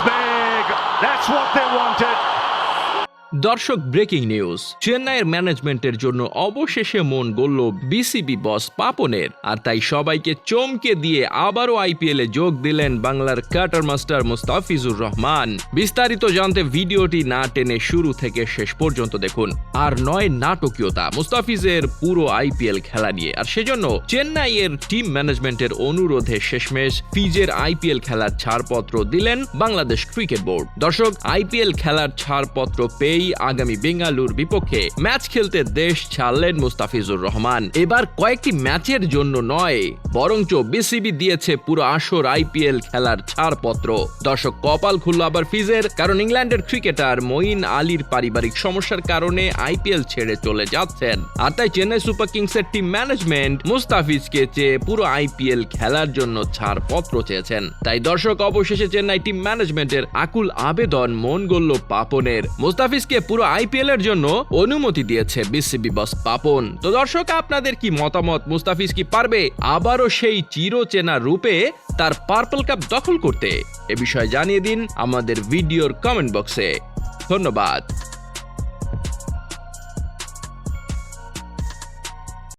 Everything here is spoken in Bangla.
That's big. That's what they wanted. দর্শক ব্রেকিং নিউজ। চেন্নাইয়ের ম্যানেজমেন্টের জন্য অবশেষে মন গড়ল বিসিবি বস পাপনের। আর তাই সবাইকে চমকে দিয়ে আবারও আইপিএলে যোগ দিলেন বাংলার কাটার মাস্টার মুস্তাফিজুর রহমান। বিস্তারিত জানতে ভিডিওটি না টেনে শুরু থেকে শেষ পর্যন্ত দেখুন। আর নয়, নাটকীয়তা, মুস্তাফিজের পুরো আইপিএল খেলা নিয়ে। আর সেজন্য চেন্নাইয়ের টিম ম্যানেজমেন্টের অনুরোধে শেষমেশ ফিজের আইপিএল খেলার ছাড়পত্র দিলেন বাংলাদেশ ক্রিকেট বোর্ড। দর্শক, আইপিএল খেলার ছাড়পত্র পেয়েই আগামী বেঙ্গালুর বিপক্ষে ম্যাচ খেলতে দেশ ছাড়লেন মুস্তাফিজুর রহমান। এবার কয়েকটি ম্যাচের জন্য নয়, বরঞ্চ বিসিবি দিয়েছে পুরো আসর আইপিএল খেলার ছাড়পত্র। দর্শক, কপাল খুলল আবার ফিজের, কারণ ইংল্যান্ডের ক্রিকেটার মঈন আলীর পারিবারিক সমস্যার কারণে আইপিএল ছেড়ে চলে যাচ্ছেন। আর তাই চেন্নাই সুপার কিংসের টিম ম্যানেজমেন্ট মুস্তাফিজকে চেয়ে পুরো আইপিএল খেলার জন্য ছাড়পত্র চেয়েছেন। তাই দর্শক, অবশেষে চেন্নাই টিম ম্যানেজমেন্টের আকুল আবেদন মন গড়ল পাপনের। মুস্তাফিজকে পুরো আইপিএল এর জন্য অনুমতি দিয়েছে বিসিবি বস পাপন। তো দর্শক, আপনাদের কি মতামত? মুস্তাফিজ কি পারবে আবারও সেই চিরচেনা রূপে তার পার্পল কাপ দখল করতে? এ বিষয়ে জানিয়ে দিন আমাদের ভিডিওর কমেন্ট বক্সে ধন্যবাদ।